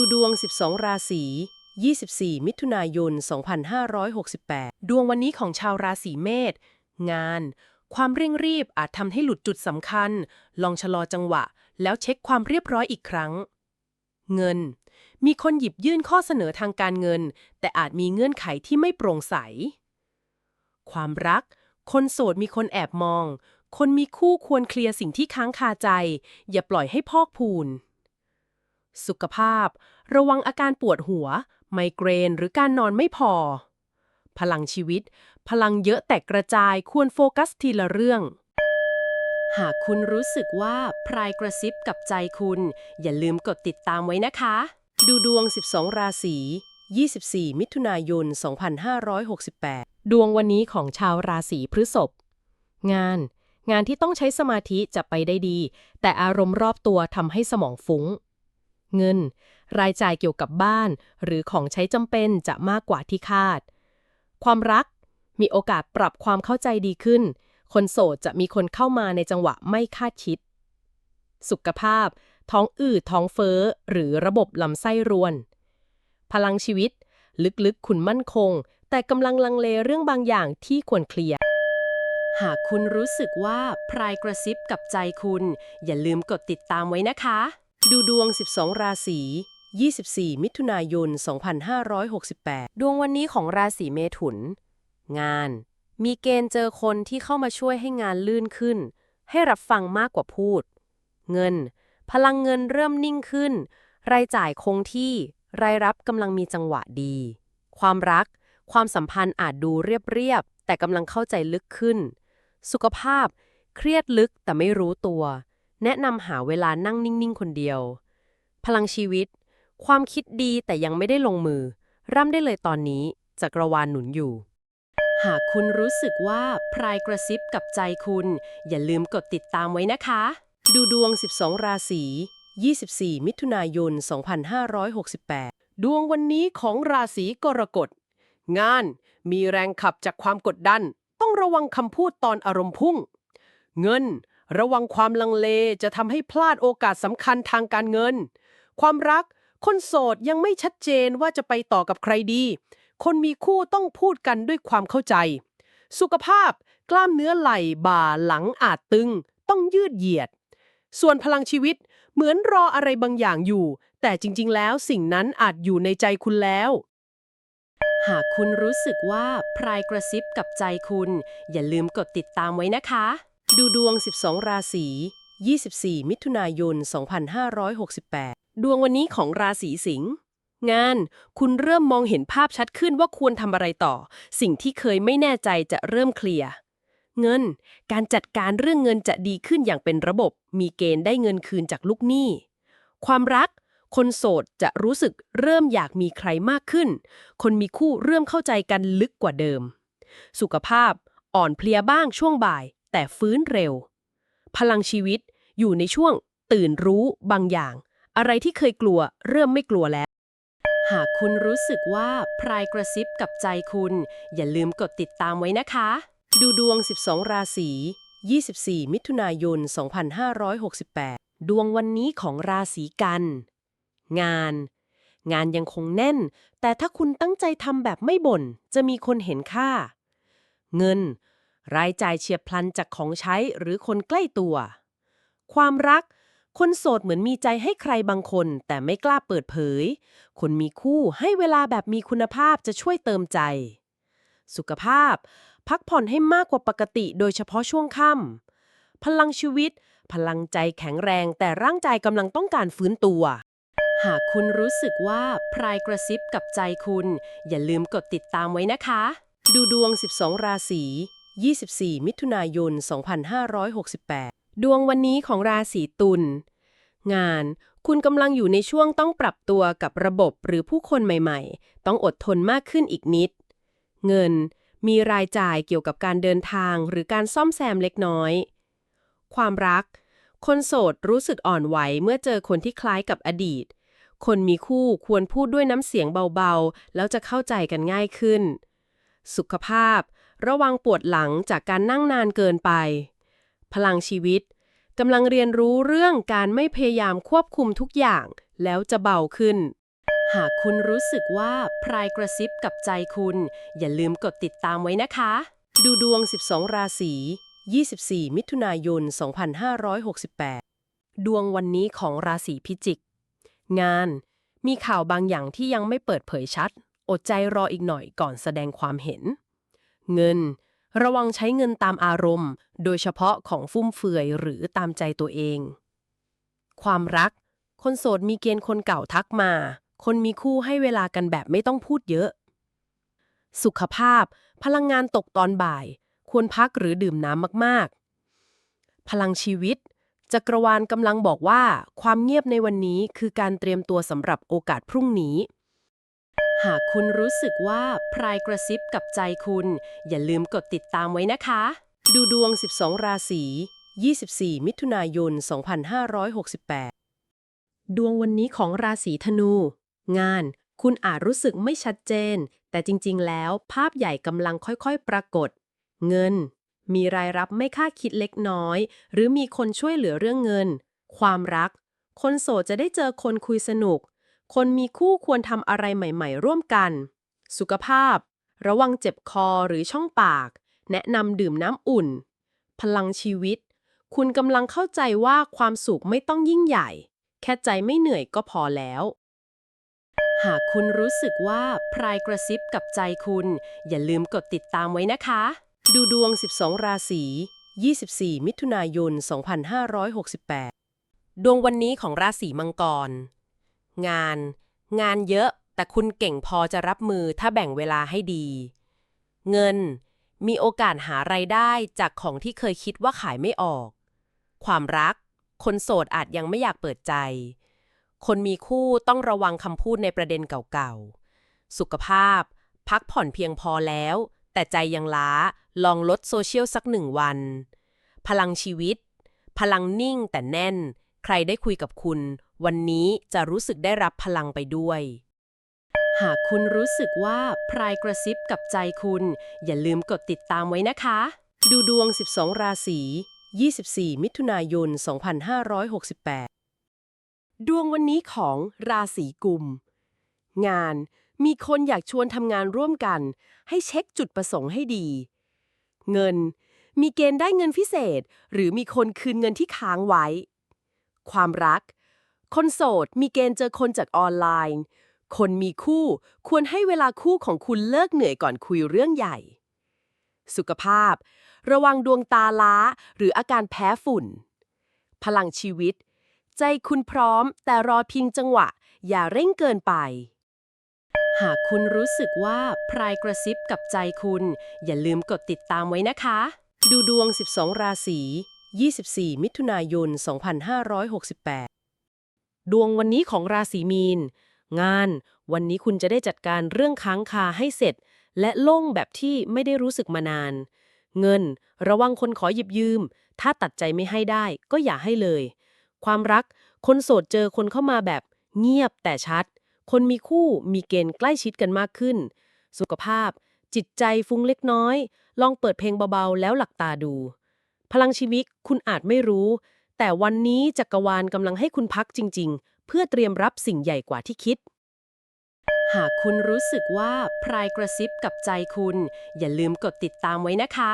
ดูดวง 12 ราศี 24 มิถุนายน 2568 ดวงวันนี้ของชาวราศีเมษ งาน ความเร่งรีบอาจทำให้หลุดจุดสำคัญ ลองชะลอจังหวะ แล้วเช็คความเรียบร้อยอีกครั้ง เงิน มีคนหยิบยื่นข้อเสนอทางการเงิน แต่อาจมีเงื่อนไขที่ไม่โปร่งใส ความรัก คนโสดมีคนแอบมอง คนมีคู่ควรเคลียร์สิ่งที่ค้างคาใจ อย่าปล่อยให้พอกพูน สุขภาพ ระวังอาการปวดหัว ไมเกรน หรือการนอนไม่พอ พลังชีวิต พลังเยอะแต่กระจายควรโฟกัสทีละเรื่อง หากคุณรู้สึกว่าพรายกระซิบกับใจคุณ อย่าลืมกดติดตามไว้นะคะ ดูดวง 12 ราศี 24 มิถุนายน 2568 ดวงวันนี้ของชาวราศีพฤษภ งาน งานที่ต้องใช้สมาธิจะไปได้ดี แต่อารมณ์รอบตัวทำให้สมองฟุ้ง เงิน รายจ่ายเกี่ยวกับบ้าน หรือของใช้จำเป็นจะมากกว่าที่คาด ความรักมีโอกาสปรับความเข้าใจดีขึ้น คนโสดจะมีคนเข้ามาในจังหวะไม่คาดคิด สุขภาพ ท้องอืดท้องเฟ้อ หรือระบบลำไส้รวน พลังชีวิต ลึกๆ คุณมั่นคง แต่กำลังลังเลเรื่องบางอย่างที่ควรเคลียร์หากคุณรู้สึกว่าพรายกระซิบกับใจคุณ อย่าลืมกดติดตามไว้นะคะ ดูดวง 12 ราศี 24 มิถุนายน 2568 ดวงวันนี้ของราศีเมถุน งาน มีเกณฑ์เจอคนที่เข้ามาช่วยให้งานลื่นขึ้น ให้รับฟังมากกว่าพูด เงิน พลังเงินเริ่มนิ่งขึ้น รายจ่ายคงที่ รายรับกำลังมีจังหวะดี ความรัก ความสัมพันธ์อาจดูเรียบๆ แต่กำลังเข้าใจลึกขึ้น สุขภาพ เครียดลึกแต่ไม่รู้ตัว แนะนำหาเวลานั่งนิ่งๆ คนเดียว พลังชีวิต ความคิดดีแต่ยังไม่ได้ลงมือ ร่ำได้เลยตอนนี้จักรวาลหนุนอยู่ หากคุณรู้สึกว่าพรายกระซิบกับใจคุณ อย่าลืมกดติดตามไว้นะคะ ดูดวง 12 ราศี 24 มิถุนายน 2568 ดวงวันนี้ของราศีกรกฎ งานมีแรงขับจากความกดดัน ต้องระวังคำพูดตอนอารมณ์พุ่ง เงิน ระวังความลังเลจะทำให้พลาดโอกาสสำคัญทางการเงิน ความรัก คนโสดยังไม่ชัดเจนว่าจะไปต่อกับใครดี คนมีคู่ต้องพูดกันด้วยความเข้าใจ สุขภาพ กล้ามเนื้อไหล่บ่าหลังอาจตึง ต้องยืดเหยียด ส่วนพลังชีวิตเหมือนรออะไรบางอย่างอยู่ แต่จริง ๆ แล้วสิ่งนั้นอาจอยู่ในใจคุณแล้วหากคุณรู้สึกว่าพรายกระซิบกับใจคุณ อย่าลืมกดติดตามไว้นะคะ ดูดวง 12 ราศี 24 มิถุนายน 2568 ดวงวันนี้ของราศีสิงห์ งาน คุณเริ่มมองเห็นภาพชัดขึ้นว่าควรทำอะไรต่อ สิ่งที่เคยไม่แน่ใจจะเริ่มเคลียร์เงิน การจัดการเรื่องเงินจะดีขึ้นอย่างเป็นระบบ มีเกณฑ์ได้เงินคืนจากลูกหนี้ ความรัก คนโสดจะรู้สึกเริ่มอยากมีใครมากขึ้น คนมีคู่เริ่มเข้าใจกันลึกกว่าเดิม สุขภาพ อ่อนเพลียบ้างช่วงบ่าย แต่ฟื้นเร็ว พลังชีวิตอยู่ในช่วงตื่นรู้บางอย่าง อะไรที่เคยกลัวเริ่มไม่กลัวแล้ว หากคุณรู้สึกว่าพรายกระซิบกับใจคุณ อย่าลืมกดติดตามไว้นะคะ ดูดวง 12 ราศี 24 มิถุนายน 2568 ดวงวันนี้ของราศีกัน งาน งานยังคงแน่น แต่ถ้าคุณตั้งใจทำแบบไม่บ่น จะมีคนเห็นค่า เงิน รายจ่ายเฉียบพลันจากของใช้หรือคนใกล้ตัว ความรัก คนโสดเหมือนมีใจให้ใครบางคน แต่ไม่กล้าเปิดเผย คนมีคู่ให้เวลาแบบมีคุณภาพจะช่วยเติมใจ สุขภาพ พักผ่อนให้มากกว่าปกติโดยเฉพาะช่วงค่ำพลังชีวิต พลังใจแข็งแรงแต่ร่างกายกำลังต้องการฟื้นตัว หากคุณรู้สึกว่าพรายกระซิบกับใจคุณ อย่าลืมกดติดตามไว้นะคะ ดูดวง 12 ราศี 24 มิถุนายน 2568 ดวงวันนี้ของราศีตุล งาน คุณกำลังอยู่ในช่วงต้องปรับตัวกับระบบหรือผู้คนใหม่ๆ ต้องอดทนมากขึ้นอีกนิด เงิน มีรายจ่ายเกี่ยวกับการเดินทางหรือการซ่อมแซมเล็กน้อย ความรัก คนโสดรู้สึกอ่อนไหวเมื่อเจอคนที่คล้ายกับอดีต คนมีคู่ควรพูดด้วยน้ำเสียงเบาๆ แล้วจะเข้าใจกันง่ายขึ้น สุขภาพ ระวังปวดหลังจากการนั่งนานเกินไป พลังชีวิตกำลังเรียนรู้เรื่องการไม่พยายามควบคุมทุกอย่าง แล้วจะเบาขึ้น หากคุณรู้สึกว่าพรายกระซิบกับใจคุณ อย่าลืมกดติดตามไว้นะคะ ดูดวง 12 ราศี 24 มิถุนายน 2568 ดวงวันนี้ของราศีพิจิก งาน มีข่าวบางอย่างที่ยังไม่เปิดเผยชัด อดใจรออีกหน่อยก่อนแสดงความเห็น เงิน ระวังใช้เงินตามอารมณ์ โดยเฉพาะของฟุ่มเฟือยหรือตามใจตัวเอง ความรัก คนโสดมีเกณฑ์คนเก่าทักมา คนมีคู่ให้เวลากันแบบไม่ต้องพูดเยอะ สุขภาพ พลังงานตกตอนบ่าย ควรพักหรือดื่มน้ำมาก ๆ พลังชีวิตจักรวาลกำลังบอกว่า ความเงียบในวันนี้คือการเตรียมตัวสำหรับโอกาสพรุ่งนี้ หากคุณรู้สึกว่าพรายกระซิบกับใจคุณ อย่าลืมกดติดตามไว้นะคะ ดูดวง 12 ราศี 24 มิถุนายน 2568 ดวงวันนี้ของราศีธนู งาน คุณอาจรู้สึกไม่ชัดเจน แต่จริง ๆ แล้วภาพใหญ่กำลังค่อยๆ ปรากฏ เงิน มีรายรับไม่คาดคิดเล็กน้อย หรือมีคนช่วยเหลือเรื่องเงิน ความรัก คนโสดจะได้เจอคนคุยสนุก คนมีคู่ควรทำอะไรใหม่ ๆ ร่วมกัน สุขภาพ ระวังเจ็บคอหรือช่องปาก แนะนำดื่มน้ำอุ่น พลังชีวิต คุณกำลังเข้าใจว่าความสุขไม่ต้องยิ่งใหญ่ แค่ใจไม่เหนื่อยก็พอแล้ว หากคุณรู้สึกว่าพรายกระซิบกับใจคุณ อย่าลืมกดติดตามไว้นะคะ ดูดวง 12 ราศี 24 มิถุนายน 2568 ดวงวันนี้ของราศีมังกร งาน งานเยอะ แต่คุณเก่งพอจะรับมือถ้าแบ่งเวลาให้ดี เงิน มีโอกาสหาไรายได้จากของที่เคยคิดว่าขายไม่ออก ความรัก คนโสดอาจยังไม่อยากเปิดใจ คนมีคู่ต้องระวังคำพูดในประเด็นเก่าๆ สุขภาพ พักผ่อนเพียงพอแล้ว แต่ใจยังล้า ลองลดโซเชียลสักหนึ่งวัน พลังชีวิต พลังนิ่งแต่แน่น รได้คุยกับคุณ วันนี้จะรู้สึกได้รับพลังไปด้วย หากคุณรู้สึกว่าพรายกระซิบกับใจคุณ อย่าลืมกดติดตามไว้นะคะ ดูดวง 12 ราศี 24 มิถุนายน 2568 ดวงวันนี้ของราศีกุม งานมีคนอยากชวนทำงานร่วมกัน ให้เช็คจุดประสงค์ให้ดี เงิน มีเกณฑ์ได้เงินพิเศษ หรือมีคนคืนเงินที่ค้างไว้ ความรัก คนโสดมีเกณฑ์เจอคนจากออนไลน์ คนมีคู่ควรให้เวลาคู่ของคุณเลิกเหนื่อยก่อนคุยเรื่องใหญ่ สุขภาพ ระวังดวงตาล้า หรืออาการแพ้ฝุ่น พลังชีวิต ใจคุณพร้อม แต่รอพียงจังหวะ อย่าเร่งเกินไปหากคุณรู้สึกว่าพรายกระซิบกับใจคุณ อย่าลืมกดติดตามไว้นะคะ ดูดวง 12 ราศี 24 มิถุนายน 2568 ดวงวันนี้ของราศีมีน งาน วันนี้คุณจะได้จัดการเรื่องค้างคาให้เสร็จ และโล่งแบบที่ไม่ได้รู้สึกมานาน เงิน ระวังคนขอหยิบยืม ถ้าตัดใจไม่ให้ได้ก็อย่าให้เลย ความรัก คนโสดเจอคนเข้ามาแบบเงียบแต่ชัด คนมีคู่มีเกณฑ์ใกล้ชิดกันมากขึ้น สุขภาพ จิตใจฟุ้งเล็กน้อย ลองเปิดเพลงเบาๆ แล้วหลับตาดู พลังชีวิตคุณอาจไม่รู้ แต่วันนี้จักรวาลกำลังให้คุณพักจริง ๆ เพื่อเตรียมรับสิ่งใหญ่กว่าที่คิด หากคุณรู้สึกว่าพรายกระซิบกับใจคุณ อย่าลืมกดติดตามไว้นะคะ